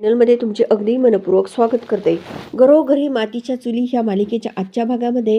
चॅनलमध्ये तुमचे अगदी मनपूर्वक स्वागत करते. घरोघरी मातीच्या चुली ह्या मालिकेच्या आजच्या भागामध्ये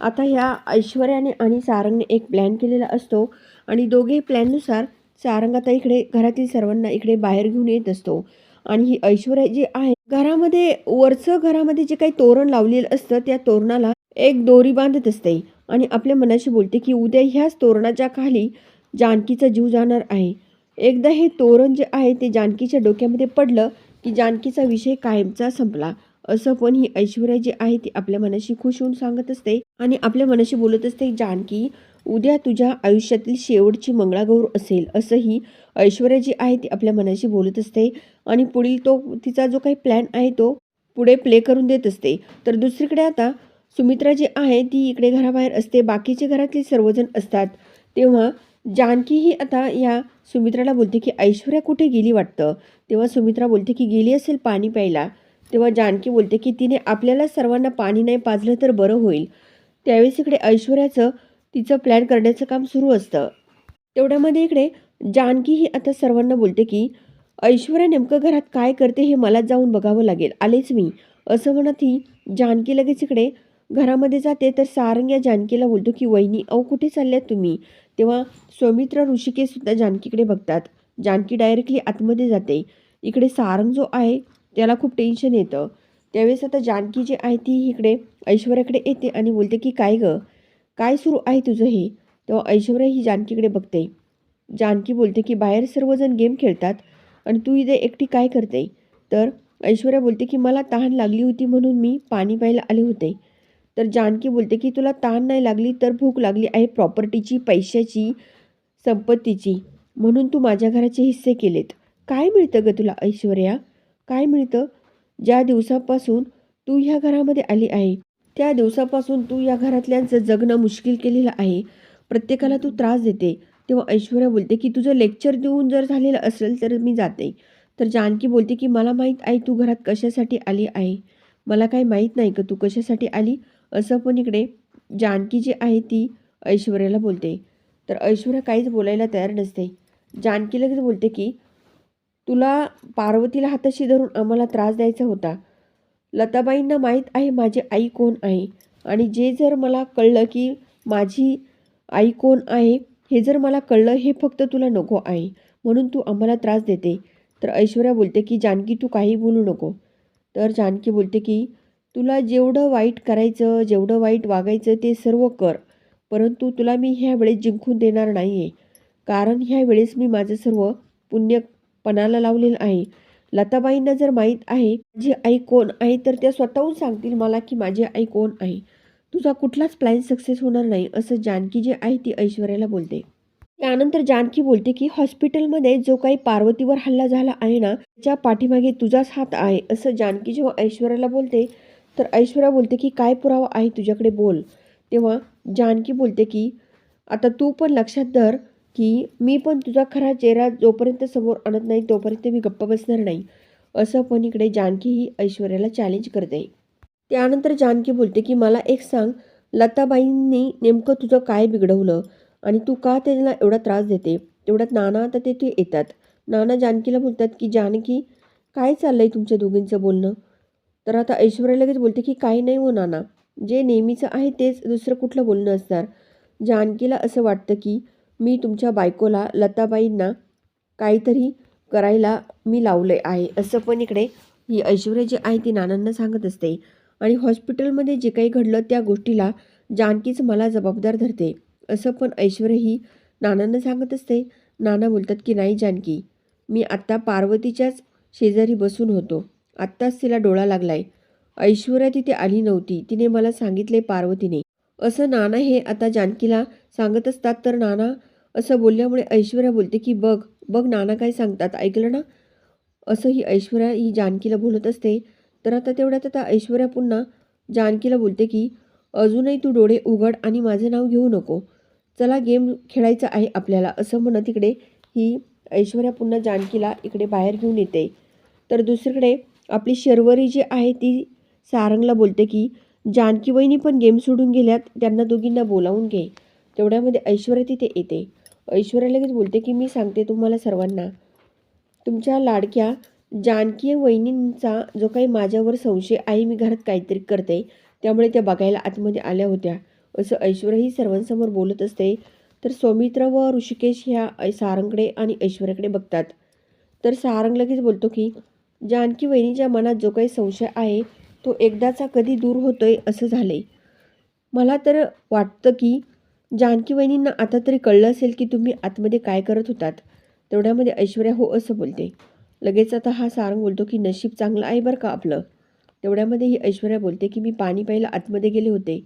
आता ह्या ऐश्वर्याने आणि सारंगने एक प्लॅन केलेला असतो आणि दोघे प्लॅननुसार सारंग आता इकडे घरातील सर्वांना इकडे बाहेर घेऊन येत असतो. आणि ही ऐश्वर्या जी आहे घरामध्ये वरचं घरामध्ये जे काही तोरण लावलेलं असतं त्या तोरणाला एक दोरी बांधत असते. आणि आपल्या मनाशी बोलते की उद्या ह्याच तोरणाच्या खाली जानकीचा जीव जाणार आहे. एकदा हे तोरण जे आहे ते जानकीच्या डोक्यामध्ये पडलं की जानकीचा विषय कायमचा संपला. असं पण ही ऐश्वर्या जी आहे ती आपल्या मनाशी खुश होऊन सांगत असते आणि आपल्या मनाशी बोलत असते जानकी उद्या तुझ्या आयुष्यातील शेवटची मंगळागौर असेल असंही ऐश्वर्या जी आहे ती आपल्या मनाशी बोलत असते आणि पुढील तो तिचा जो काही प्लॅन आहे तो पुढे प्ले करून देत असते. तर दुसरीकडे आता सुमित्रा जी आहे ती इकडे घराबाहेर असते. बाकीचे घरातले सर्वजण असतात. तेव्हा जानकी ही आता या सुमित्राला बोलते की ऐश्वर्या कुठे गेली वाटतं? तेव्हा सुमित्रा बोलते की गेली असेल पाणी प्यायला. तेव्हा जानकी बोलते की तिने आपल्याला सर्वांना पाणी नाही पाजलं तर बरं होईल. त्यावेळेस इकडे ऐश्वर्याचं तिचं प्लॅन करण्याचं काम सुरू असतं. तेवढ्यामध्ये इकडे जानकी ही आता सर्वांना बोलते की ऐश्वर्या नेमकं घरात काय करते हे मला जाऊन बघावं लागेल. आलेच मी. असं म्हणत ही जानकी लगेच इकडे घरामध्ये जाते. तर सारंग या जानकीला बोलतो की वहिनी अहो कुठे चालल्यात तुम्ही? तेव्हा सौमित्र ऋषिकेशसुद्धा जानकीकडे बघतात. जानकी डायरेक्टली आतमध्ये जाते. इकडे सारंग जो आहे त्याला खूप टेन्शन येतं. त्यावेळेस आता जानकी जी आहे ती इकडे ऐश्वर्याकडे येते आणि बोलते की काय गं? काय सुरू आहे तुझं हे? तेव्हा ऐश्वर्या ही जानकीकडे बघते. जानकी बोलते की बाहेर सर्वजण गेम खेळतात आणि तू इथे एकटी काय करते? तर ऐश्वर्या बोलते की मला तहान लागली होती म्हणून मी पाणी प्यायला आले होते. तर जानकी बोलते की तुला ताण नाही लागली तर भूक लागली आहे प्रॉपर्टीची पैशाची संपत्तीची. म्हणून तू माझ्या घराचे हिस्से केलेत. काय मिळतं ग तुला ऐश्वर्या? काय मिळतं? ज्या दिवसापासून तू ह्या घरामध्ये आली आहे त्या दिवसापासून तू या घरातल्यांचं जगणं मुश्किल केलेलं आहे. प्रत्येकाला तू त्रास देते. तेव्हा ऐश्वर्या बोलते की तुझं लेक्चर देऊन जर झालेलं असेल तर मी जाते. तर जानकी बोलते की मला माहीत आहे तू घरात कशासाठी आली आहे. मला काही माहीत नाही का तू कशासाठी आली? असं पण इकडे जानकी जी आहे ती ऐश्वर्याला बोलते. तर ऐश्वर्या काहीच बोलायला तयार नसते. जानकी लगेच बोलते की तुला पार्वतीला हाताशी धरून आम्हाला त्रास द्यायचा होता. लताबाईंना माहीत आहे माझी आई कोण आहे आणि जे जर मला कळलं की माझी आई कोण आहे हे जर मला कळलं हे फक्त तुला नको आहे. म्हणून तू आम्हाला त्रास देते. तर ऐश्वर्या बोलते की जानकी तू काही बोलू नको. तर जानकी बोलते की तुला जेवढं वाईट करायचं जेवढं वाईट वागायचं ते सर्व कर. परंतु तुला मी ह्या वेळेस जिंकून देणार नाही आहे कारण ह्या वेळेस मी माझं सर्व पुण्य पणाला लावलेलं आहे. लताबाईंना जर माहीत आहे माझी आई कोण आहे तर त्या स्वतःहून सांगतील मला की माझी आई कोण आहे. तुझा कुठलाच प्लॅन सक्सेस होणार नाही असं जानकी जे आहे ती ऐश्वर्याला बोलते. त्यानंतर जानकी बोलते की हॉस्पिटलमध्ये जो काही पार्वतीवर हल्ला झाला आहे ना त्याच्या पाठीमागे तुझाच हात आहे असं जानकी जेव्हा ऐश्वर्याला बोलते तर ऐश्वर्या बोलते की काय पुरावा आहे तुझ्याकडे बोल. तेव्हा जानकी बोलते की आता तू पण लक्षात धर की मी पण तुझा खरा चेहरा जोपर्यंत समोर आणत नाही तोपर्यंत मी गप्प बसणार नाही. असं पण इकडे जानकी ही ऐश्वर्याला चॅलेंज करते. त्यानंतर जानकी बोलते की मला एक सांग लताबाईंनी नेमकं तुझं काय बिघडवलं आणि तू का त्यांना एवढा त्रास देते? तेवढ्यात नाना आता तेथे येतात. नाना जानकीला बोलतात की जानकी काय चाललं आहे तुमच्या दोघींचं बोलणं? तर आता ऐश्वर्या लगेच बोलते की काही नाही हो नाना. जे नेहमीचं आहे तेच दुसरं कुठलं बोलणं असणार? जानकीला असं वाटतं की मी तुमच्या बायकोला लताबाईंना काहीतरी करायला मी लावले आहे. असं पण इकडे ही ऐश्वर्या जी आहे ती नानांना सांगत असते. आणि हॉस्पिटलमध्ये जे काही घडलं त्या गोष्टीला जानकीच मला जबाबदार धरते. असं पण ऐश्वर्या ही नानांना सांगत असते. नाना बोलतात की नाही जानकी. मी आत्ता पार्वतीच्याच शेजारी बसून होतो. आत्ताच तिला डोळा लागलाय. ऐश्वर्या तिथे आली नव्हती. तिने मला सांगितले पार्वतीने. असं नाना हे आता जानकीला सांगत असतात तर नाना असं बोलल्यामुळे ऐश्वर्या बोलते की बघ बघ नाना काय सांगतात. ऐकलं ना? असं ही ऐश्वर्या ही जानकीला बोलत असते. तर आता तेवढ्यात आता ऐश्वर्या पुन्हा जानकीला बोलते की अजूनही तू डोळे उघड आणि माझं नाव घेऊ नको. चला गेम खेळायचं आहे आपल्याला असं म्हणत तिकडे ही ऐश्वर्या पुन्हा जानकीला इकडे बाहेर घेऊन येते. तर दुसरीकडे आपली शर्वरी जी आहे ती सारंगला बोलते की जानकी वहिनी पण गेम सोडून गेल्यात त्यांना दोघींना बोलावून घे. तेवढ्यामध्ये ऐश्वर्या तिथे येते. ऐश्वर्या लगेच बोलते की मी सांगते तुम्हाला सर्वांना. तुमच्या लाडक्या जानकी वहिनींचा जो काही माझ्यावर संशय आहे मी घरात काहीतरी करते. त्यामुळे त्या बघायला आतमध्ये आल्या होत्या. असं ऐश्वर्याही सर्वांसमोर बोलत असते. तर सौमित्र व ऋषिकेश ह्या सारंगकडे आणि ऐश्वर्याकडे बघतात. तर सारंग लगेच बोलतो की जानकी वहिनीच्या मनात जो काही संशय आहे तो एकदाचा कधी दूर होतोय असं झालंय. मला तर वाटतं की जानकी वहिनींना आता तरी कळलं असेल की तुम्ही आतमध्ये काय करत होतात तेवढ्यामध्ये ऐश्वर्या हो असं बोलते. लगेच आता हा सारंग बोलतो की नशीब चांगलं आहे बरं का आपलं? तेवढ्यामध्ये ही ऐश्वर्या बोलते की मी पाणी प्यायला आतमध्ये गेले होते.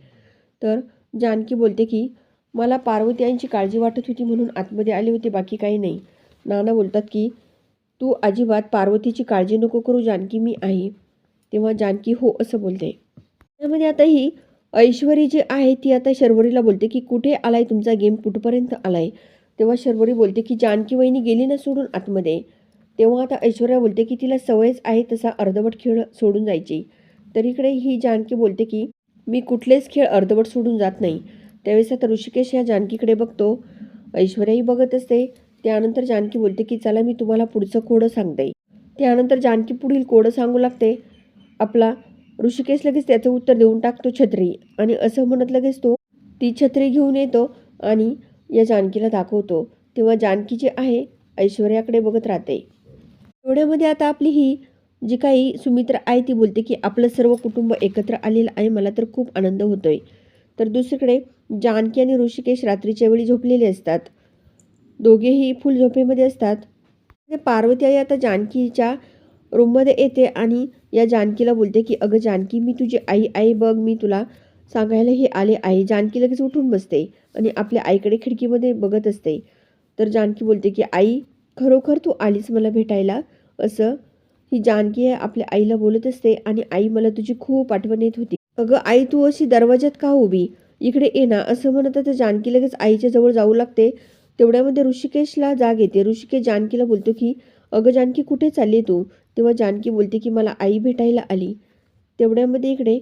तर जानकी बोलते की मला पार्वती यांची काळजी वाटत होती म्हणून आतमध्ये आले होते बाकी काही नाही. नाना बोलतात की तू अजिबात पार्वतीची काळजी नको करू जानकी मी आहे. तेव्हा जानकी हो असं बोलते. त्यामध्ये आता ही ऐश्वरी जी आहे ती आता शर्वरीला बोलते की कुठे आलाय तुमचा गेम? कुठपर्यंत आलाय? तेव्हा शर्वरी बोलते की जानकी वहिनी गेली ना सोडून आतमध्ये? तेव्हा आता ऐश्वर्या बोलते की तिला सवयच आहे तसा अर्धवट खेळ सोडून जायची. तर इकडे ही जानकी बोलते की मी कुठलेच खेळ अर्धवट सोडून जात नाही. त्यावेळेस आता ऋषिकेश या जानकीकडे बघतो. ऐश्वर्याही बघत असते. त्यानंतर जानकी बोलते की चला मी तुम्हाला पुढचं कोडं सांगते. त्यानंतर जानकी पुढील कोडं सांगू लागते. आपला ऋषिकेश लगेच त्याचं उत्तर देऊन टाकतो छत्री आणि असं म्हणत लगेच तो ती छत्री घेऊन येतो आणि या जानकीला दाखवतो. तेव्हा जानकी जे आहे ऐश्वर्याकडे बघत राहते. एवढ्यामध्ये आता आपली ही जी काही सुमित्र आहे ती बोलते की आपलं सर्व कुटुंब एकत्र आलेलं आहे मला तर खूप आनंद होतोय. तर दुसरीकडे जानकी आणि ऋषिकेश रात्रीच्या वेळी झोपलेले असतात. दोघेही फुल झोपेमध्ये असतात म्हणजे पार्वती आई आता जानकीच्या रूममध्ये येते आणि या जानकीला बोलते की अगं जानकी मी तुझी आई आई बघ मी तुला सांगायला हे आले आहे जानकी लगेच उठून बसते आणि आपल्या आईकडे खिडकीमध्ये बघत असते. तर जानकी बोलते की आई खरोखर तू आलीस मला भेटायला? असं ही जानकी आहे आपल्या आईला बोलत असते आणि आई मला तुझी खूप आठवण येत होती. अगं आई तू अशी दरवाज्यात का उभी? इकडे ये ना असं म्हणत तर जानकी लगेच आईच्या जवळ जाऊ लागते. तेवढ्यामध्ये ऋषिकेशला जाग येते. ऋषिकेश जानकीला बोलतो की अगं जानकी कुठे चालली तू? तेव्हा जानकी बोलते की मला आई भेटायला आली. तेवढ्यामध्ये इकडे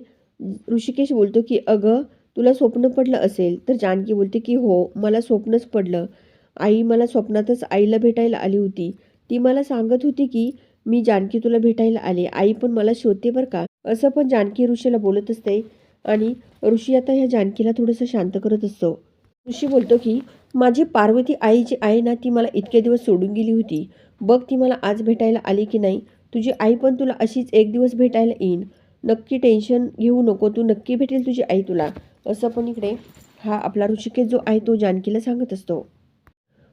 ऋषिकेश बोलतो की अगं तुला स्वप्न पडलं असेल. तर जानकी बोलते की हो मला स्वप्नच पडलं. आई मला स्वप्नातच आईला भेटायला आली होती. ती मला सांगत होती की मी जानकी तुला भेटायला आले. आई पण मला शोधते बरं का. असं पण जानकी ऋषीला बोलत असते आणि ऋषी आता ह्या जानकीला थोडंसं शांत करत असतो. ऋषी बोलतो की माझी पार्वती आई जी आहे ना ती मला इतके दिवस सोडून गेली होती. बघ ती मला आज भेटायला आली की नाही. तुझी आई पण तुला अशीच एक दिवस भेटायला येईन. नक्की टेन्शन घेऊ नको तू नक्की भेटेल तुझी आई तुला. असं पण इकडे हा आपला ऋषिकेश जो आहे तो जानकीला सांगत असतो.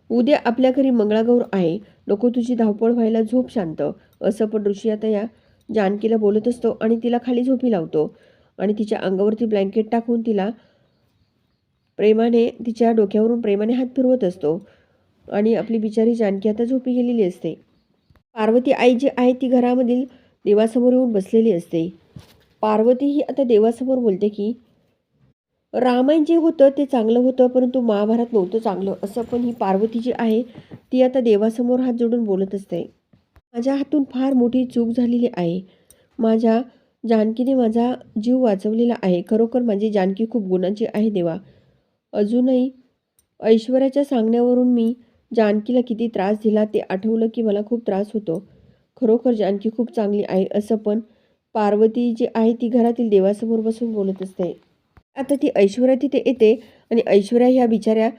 उद्या आपल्या घरी मंगळागौर आहे. नको तुझी धावपळ व्हायला झोप शांत. असं पण ऋषी आता या जानकीला बोलत असतो आणि तिला खाली झोपी लावतो. आणि तिच्या अंगावरती ब्लँकेट टाकून तिला प्रेमाने तिच्या डोक्यावरून प्रेमाने हात फिरवत असतो आणि आपली बिचारी जानकी आता झोपी गेलेली असते. पार्वती आई जी आहे ती घरामधील देवासमोर येऊन बसलेली असते. पार्वती ही आता देवासमोर बोलते की रामायण जे होतं ते चांगलं होतं परंतु महाभारत नव्हतं चांगलं असं पण ही पार्वती जी आहे ती आता देवासमोर हात जोडून बोलत असते. माझ्या हातून फार मोठी चूक झालेली आहे. माझ्या जानकीने माझा जीव वाचवलेला आहे. खरोखर माझी जानकी खूप गुणाची आहे देवा. अजूनही ऐश्वर्याच्या सांगण्यावरून मी जानकीला किती त्रास दिला ते आठवलं की मला खूप त्रास होतो. खरोखर जानकी खूप चांगली आहे असं पण पार्वती जी आहे ती घरातील देवासमोर बसून बोलत असते. आता ती ऐश्वर्या तिथे येते आणि ऐश्वर्या ह्या बिचाऱ्या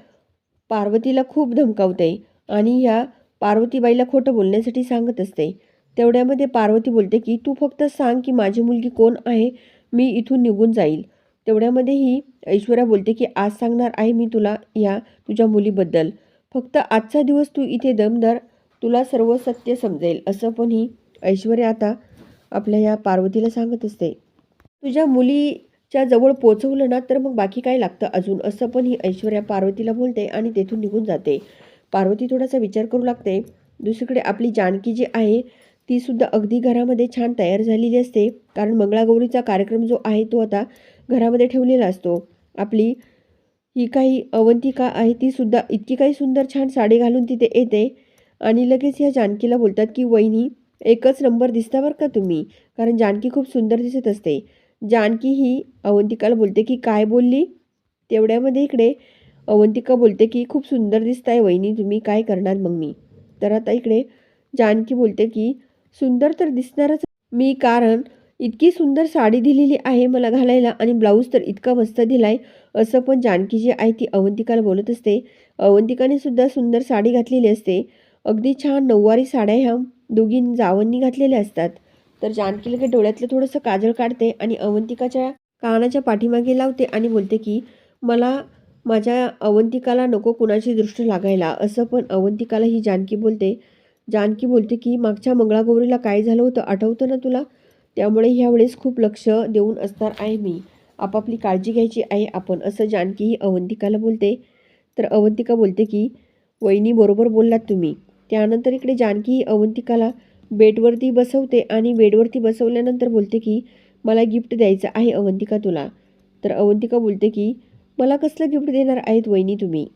पार्वतीला खूप धमकावते आणि ह्या पार्वतीबाईला खोटं बोलण्यासाठी सांगत असते. तेवढ्यामध्ये पार्वती बोलते की तू फक्त सांग की माझी मुलगी कोण आहे? मी इथून निघून जाईल. तेवढ्यामध्येही ऐश्वर्या बोलते की आज सांगणार आहे मी तुला या तुझ्या मुलीबद्दल. फक्त आजचा दिवस तू इथे दमदार तुला सर्व सत्य समजेल. असं पण ही ऐश्वर्या आता आपल्या या पार्वतीला सांगत असते. तुझ्या मुलीच्या जवळ पोचवलं ना तर मग बाकी काय लागतं अजून? असं पण ही ऐश्वर्या पार्वतीला बोलते आणि तेथून निघून जाते. पार्वती थोडासा विचार करू लागते. दुसरीकडे आपली जानकी जी आहे तीसुद्धा अगदी घरामध्ये छान तयार झालेली असते. कारण मंगळागौरीचा कार्यक्रम जो आहे तो आता घरामध्ये ठेवलेला असतो. आपली ही काही अवंतिका आहे ती सुद्धा इतकी काही सुंदर छान साडी घालून तिथे येते आणि लगेच ह्या जानकीला बोलतात की वहिनी एकच नंबर दिसता बरं का तुम्ही? कारण जानकी खूप सुंदर दिसत असते. जानकी ही अवंतिकाला बोलते की काय बोलली? तेवढ्यामध्ये इकडे अवंतिका बोलते की खूप सुंदर दिसताय वहिनी तुम्ही काय करणार मग मी? तर आता इकडे जानकी बोलते की सुंदर तर दिसणारच मी कारण इतकी सुंदर साडी दिलेली आहे मला घालायला आणि ब्लाऊज तर इतका मस्त दिलाय. असं पण जानकी जी आहे ती अवंतिकाला बोलत असते. अवंतिकाने सुद्धा सुंदर साडी घातलेली असते. अगदी छान नऊवारी साड्या ह्या दोघी जावंनी घातलेल्या असतात. तर जानकी लगे डोळ्यातलं थोडंसं काजळ काढते आणि अवंतिकाच्या कानाच्या पाठीमागे लावते आणि बोलते की मला माझ्या अवंतिकाला नको कुणाची दृष्ट लागायला. असं पण अवंतिकाला ही जानकी बोलते. जानकी बोलते की मागच्या मंगळागौरीला काय झालं होतं? आठवतं ना तुला? त्यामुळे ह्यावेळेस खूप लक्ष देऊन असणार आहे मी. आपापली काळजी घ्यायची आहे आपण असं जानकी ही अवंतिकाला बोलते. तर अवंतिका बोलते की वहिनी बरोबर बोललात तुम्ही. त्यानंतर इकडे जानकी ही अवंतिकाला बेडवरती बसवते आणि बेडवरती बसवल्यानंतर बोलते की मला गिफ्ट द्यायचं आहे अवंतिका तुला. तर अवंतिका बोलते की मला कसलं गिफ्ट देणार आहेत वहिनी तुम्ही?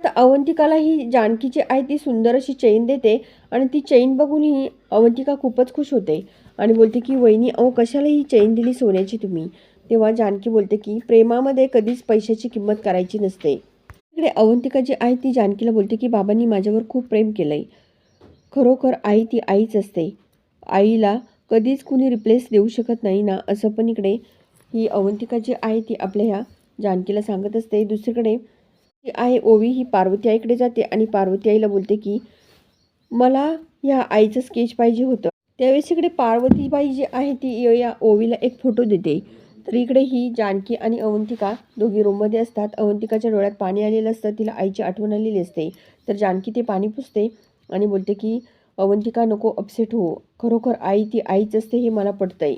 तर अवंतिकाला ही जानकीची आहे ती सुंदर अशी चैन देते आणि ती चैन बघून ही अवंतिका खूपच खुश होते. आणि बोलते की वहिनी अहो कशाला ही चैन दिली सोन्याची तुम्ही? तेव्हा जानकी बोलते की प्रेमामध्ये कधीच पैशाची किंमत करायची नसते. इकडे अवंतिका जी आहे ती जानकीला बोलते की बाबांनी माझ्यावर खूप प्रेम केलं आहे खरोखर आई ती आईच असते. आईला कधीच कुणी रिप्लेस देऊ शकत नाही ना असं पण इकडे ही अवंतिका जी आहे ती आपल्या ह्या जानकीला सांगत असते. दुसरीकडे ती आहे ओवी ही पार्वती आईकडे जाते आणि पार्वती आईला बोलते की मला या आईचं स्केच पाहिजे होतं. त्यावेळेस इकडे पार्वतीबाई जी आहे ती या ओवीला एक फोटो देते. तर इकडे ही जानकी आणि अवंतिका दोघी रूममध्ये असतात. अवंतिकाच्या डोळ्यात पाणी आलेलं असतं. तिला आईची आठवण आलेली असते. तर जानकी ते पाणी पुसते आणि बोलते की अवंतिका नको अपसेट हो खरोखर आई ती आईच असते हे मला पटतंय.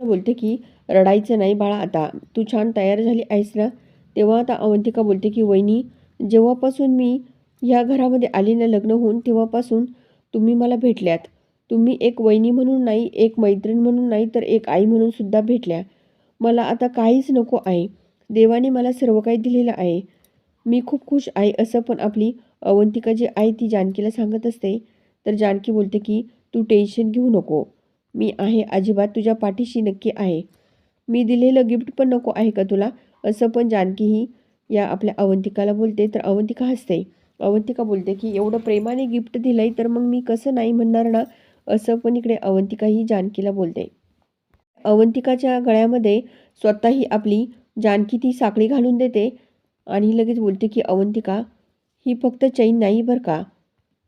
बोलते की रडायचं नाही बाळा आता. तू छान तयार झाली आहेस ना? तेव्हा आता अवंतिका बोलते की वहिनी जेव्हापासून मी ह्या घरामध्ये आली ना लग्न होऊन तेव्हापासून तुम्ही मला भेटल्यात. तुम्ही एक वहिनी म्हणून नाही एक मैत्रीण म्हणून नाही तर एक आई म्हणून सुद्धा भेटल्या. मला आता काहीच नको आहे. देवाने मला सर्व काही दिलेलं आहे. मी खूप खुश आहे असं पण आपली अवंतिका जी आहे ती जानकीला सांगत असते. तर जानकी बोलते की तू टेन्शन घेऊ नको. मी आहे अजिबात तुझ्या पाठीशी नक्की आहे. मी दिलेलं गिफ्ट पण नको आहे का तुला? असं पण जानकी ही या आपल्या अवंतिकाला बोलते. तर अवंतिका हसते. अवंतिका बोलते की एवढं प्रेमाने गिफ्ट दिलं आहे तर मग मी कसं नाही म्हणणार ना? असं पण इकडे अवंतिका ही जानकीला बोलते. अवंतिकाच्या गळ्यामध्ये स्वतःही आपली जानकी ती साखळी घालून देते आणि लगेच बोलते की अवंतिका ही फक्त चैन नाही बरं का?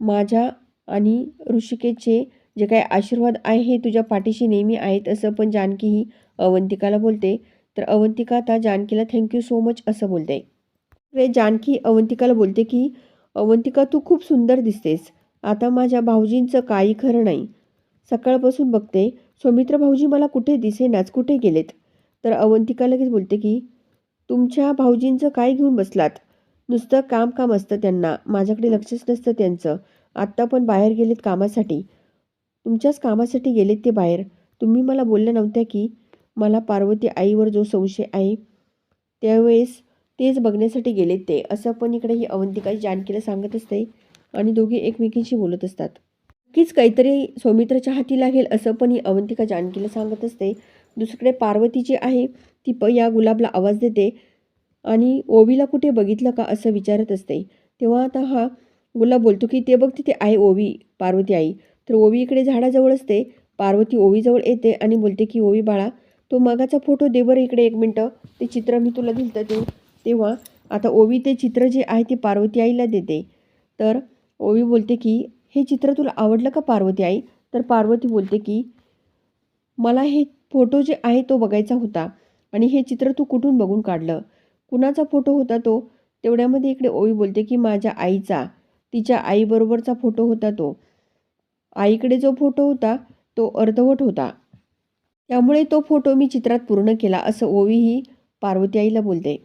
माझ्या आणि ऋषिकेचे जे काही आशीर्वाद आहे हे तुझ्या पाठीशी नेहमी आहेत असं पण जानकी ही अवंतिकाला बोलते. तर अवंतिका आता जानकीला थँक्यू सो मच असं बोलते. रे जानकी अवंतिकाला बोलते की अवंतिका तू खूप सुंदर दिसतेस. आता माझ्या भाऊजींचं काही खरं नाही. सकाळपासून बघते सौमित्र भाऊजी मला कुठे दिसेनाच कुठे गेलेत? तर अवंतिका लगेच बोलते की तुमच्या भाऊजींचं काय घेऊन बसलात? नुसतं काम काम असतं त्यांना. माझ्याकडे लक्षच नसतं त्यांचं. आत्ता पण बाहेर गेलेत कामासाठी. तुमच्याच कामासाठी गेलेत ते बाहेर. तुम्ही मला बोलल्या नव्हत्या की मला पार्वती आईवर जो संशय आहे त्यावेळेस तेच बघण्यासाठी गेलेत ते. असं पण इकडे ही अवंतिका जानकीला सांगत असते. आणि दोघे एकमेकींशी बोलत असतात. नक्कीच काहीतरी सौमित्रच्या हाती लागेल असं पण ही अवंतिका जानकीला सांगत असते. दुसरीकडे पार्वती जी आहे ती प या गुलाबला आवाज देते आणि ओवीला कुठे बघितलं का असं विचारत असते. तेव्हा आता हा गुलाब बोलतो की ते बघ तिथे आहे ओवी पार्वती आई. तर ओवी इकडे झाडाजवळ असते. पार्वती ओवीजवळ येते आणि बोलते की ओवी बाळा तो मागाचा फोटो दे बरं इकडे एक मिनटं. ते चित्र मी तुला दिलं तर तेव्हा आता ओवी ते चित्र जे आहे ते पार्वती आईला देते. तर ओवी बोलते की हे चित्र तुला आवडलं का पार्वती आई? तर पार्वती बोलते की मला हे फोटो जे आहे तो बघायचा होता आणि हे चित्र तू कुठून बघून काढलं? कुणाचा फोटो होता तो? तेवढ्यामध्ये इकडे ओवी बोलते की माझ्या आईचा तिच्या आईबरोबरचा फोटो होता तो. आईकडे जो फोटो होता तो अर्धवट होता. त्यामुळे तो फोटो मी चित्रात पूर्ण केला असं ओवी ही पार्वती आईला बोलते.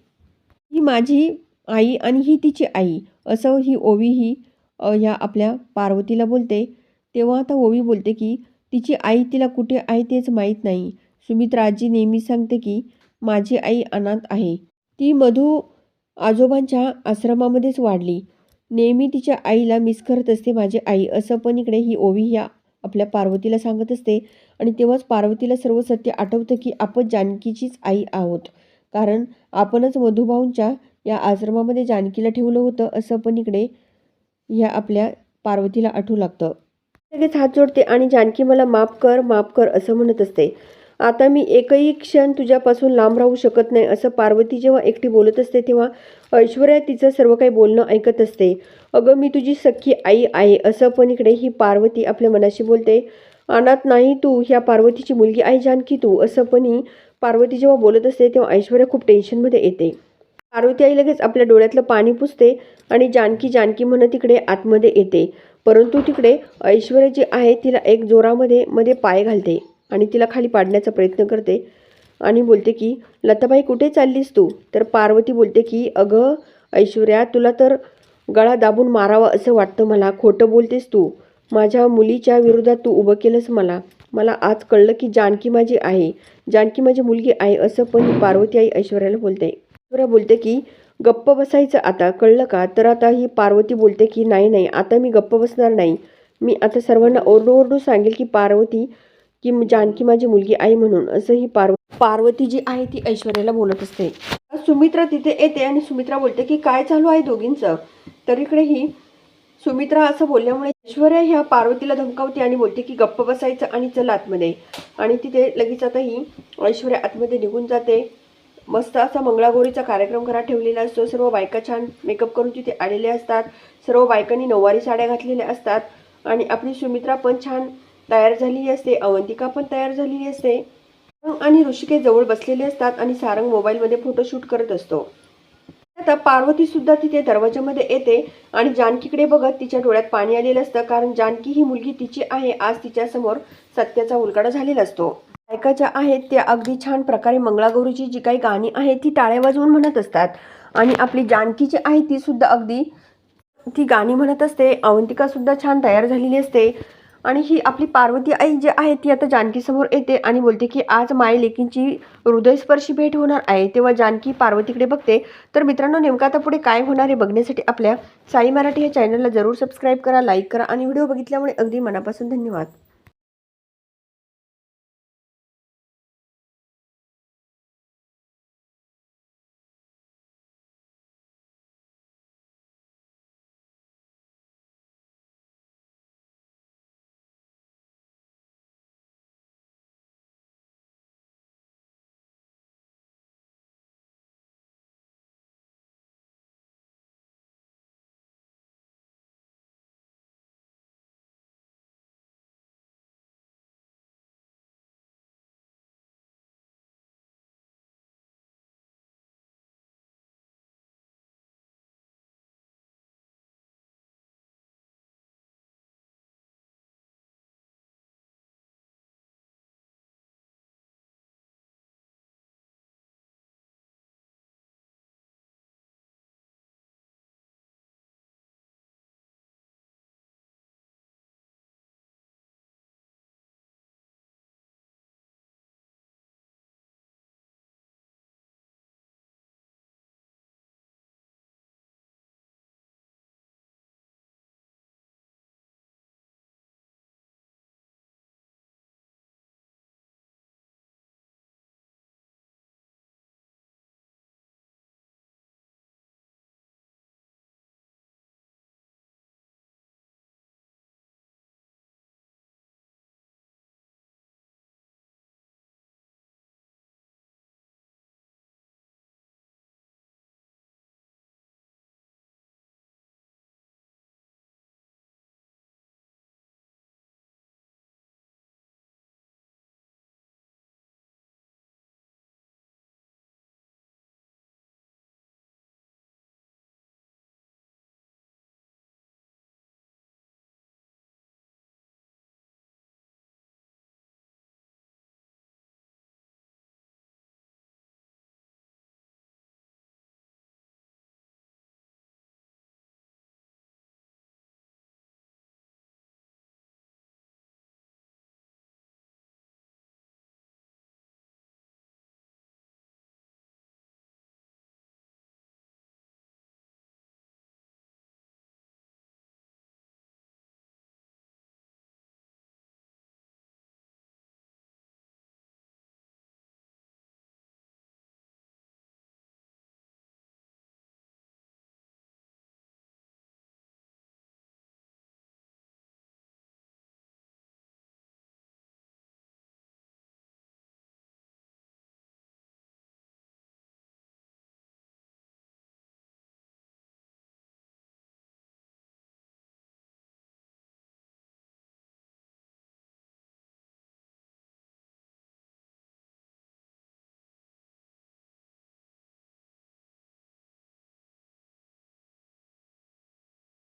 ही माझी आई आणि ही तिची आई असं ही ओवी ही ह्या आपल्या पार्वतीला बोलते. तेव्हा आता ओवी बोलते की तिची आई तिला कुठे आहे तेच माहीत नाही. सुमित्राजी नेहमी सांगते की माझी आई अनाथ आहे. ती मधू आजोबांच्या आश्रमामध्येच वाढली. नेहमी तिच्या आईला मिस करत असते माझी आई असं पण इकडे ही ओवी ह्या आपल्या पार्वतीला सांगत असते. आणि तेव्हाच पार्वतीला सर्व सत्य आठवतं की आपण जानकीचीच आई आहोत. कारण आपणच मधुभाऊंच्या या आश्रमामध्ये जानकीला ठेवलं होतं. असं पण इकडे ह्या आपल्या पार्वतीला आठवू लागतं. लगेच हात जोडते आणि जानकी मला माफ कर माफ कर असं म्हणत असते. आता मी एकही क्षण तुझ्यापासून लांब राहू शकत नाही असं पार्वती जेव्हा एकटी बोलत असते तेव्हा ऐश्वर्या तिचं सर्व काही बोलणं ऐकत असते. अगं मी तुझी सख्खी आई आहे असं पण इकडे ही पार्वती आपल्या मनाशी बोलते. अनाथ नाही तू ह्या पार्वतीची मुलगी आहे जानकी तू असं पण ही पार्वती जेव्हा बोलत असते तेव्हा ऐश्वर्या खूप टेन्शनमध्ये येते. पार्वती आई लगेच आपल्या डोळ्यातलं पाणी पुसते आणि जानकी जानकी म्हणत तिकडे आतमध्ये येते. परंतु तिकडे ऐश्वर्या जी आहे तिला एक जोरामध्ये मध्ये पाय घालते आणि तिला खाली पाडण्याचा प्रयत्न करते आणि बोलते की लताबाई कुठे चाललीस तू? तर पार्वती बोलते की अगं ऐश्वर्या तुला तर गळा दाबून मारावा असं वाटतं मला. खोटं बोलतेस तू. माझ्या मुलीच्या विरोधात तू उभं केलंस मला. मला आज कळलं की जानकी माझी आहे. जानकी माझी मुलगी आहे असं पण पार्वती आई ऐश्वर्याला बोलते. ऐश्वर्या बोलते की गप्प बसायचं आता कळलं का? तर आता ही पार्वती बोलते की नाही नाही आता मी गप्प बसणार नाही. मी आता सर्वांना ओरडू ओरडू सांगेल की पार्वती की जानकी माझी मुलगी आहे म्हणून असं ही पार्व पार्वती जी आहे ती ऐश्वर्याला बोलत असते. सुमित्रा तिथे येते आणि सुमित्रा बोलते की काय चालू आहे दोघींचं? तर इकडे ही सुमित्रा असं बोलल्यामुळे ऐश्वर्या ह्या पार्वतीला धमकावते आणि बोलते की गप्प बसायचं आणि चल आतमध्ये. आणि तिथे लगेच आता ही ऐश्वर्या आतमध्ये निघून जाते. मस्त असा मंगळागौरीचा कार्यक्रम घरात ठेवलेला असतो. सर्व बायका छान मेकअप करून तिथे आलेले असतात. सर्व बायकांनी नऊवारी साड्या घातलेल्या असतात. आणि आपली सुमित्रा पण छान तयार झालेली असते. अवंतिका पण तयार झालेली असते. आणि ऋषिकेश जवळ बसलेले असतात आणि सारंग मोबाईलमध्ये फोटोशूट करत असतो. आता पार्वती सुद्धा तिथे दरवाजामध्ये येते आणि जानकीकडे बघत तिच्या डोळ्यात पाणी आलेलं असतं. कारण जानकी ही मुलगी तिची आहे. आज तिच्यासमोर सत्याचा उलगडा झालेला असतो. बायका ज्या आहेत त्या अगदी छान प्रकारे मंगळागौरीची जी काही गाणी आहेत ती टाळ्या वाजवून म्हणत असतात. आणि आपली जानकी जी आहे ती सुद्धा अगदी ती गाणी म्हणत असते. अवंतिका सुद्धा छान तयार झालेली असते. आणि ही आपली पार्वती आई जी आहे ती आता जानकीसमोर येते आणि बोलते की आज माय लेकींची हृदयस्पर्शी भेट होणार आहे. तेव्हा जानकी पार्वतीकडे बघते. तर मित्रांनो नेमका आता पुढे काय होणार आहे बघण्यासाठी आपल्या साई मराठी या चॅनलला जरूर सबस्क्राईब करा लाईक करा आणि व्हिडिओ बघितल्यामुळे अगदी मनापासून धन्यवाद.